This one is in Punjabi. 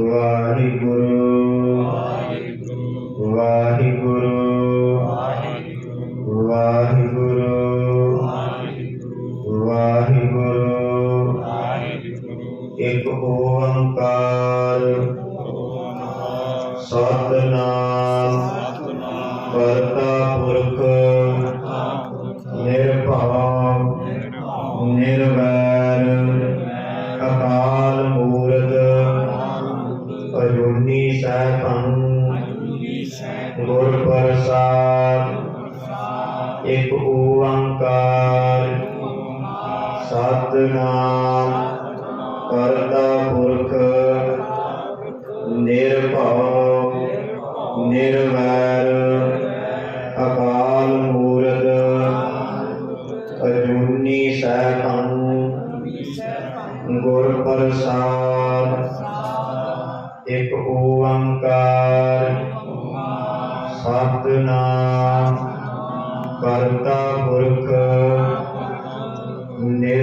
ਵਾਹਿਗੁਰੂ। ਵਾਹਿਗੁਰੂ। ਵਾਹਿਗੁਰੂ। ਵਾਹਿਗੁਰੂ। ਇੱਕ ਓੰਕਾਰ। ਸਤਨਾਮ। ਕਰਤਾ ਪੁਰਖ। ਅਜੂਨੀ ਸੈਭੰ ਗੁਰ ਪ੍ਰਸਾਦ। ਇੱਕ ਓੰਕਾਰ। ਸਤਨਾਮ। ਕਰਤਾ ਪੁਰਖ। ਨਿਰਭਉ। ਨਿਰਵੈਰ। ਅਕਾਲ ਮੂਰਤ। ਅਜੂਨੀ ਸੈਭੰ ਗੁਰ ਪ੍ਰਸਾਦ। ਇੱਕ ਓੰਕਾਰ। ਸਤਨਾਮ। ਕਰਤਾ ਪੁਰਖ।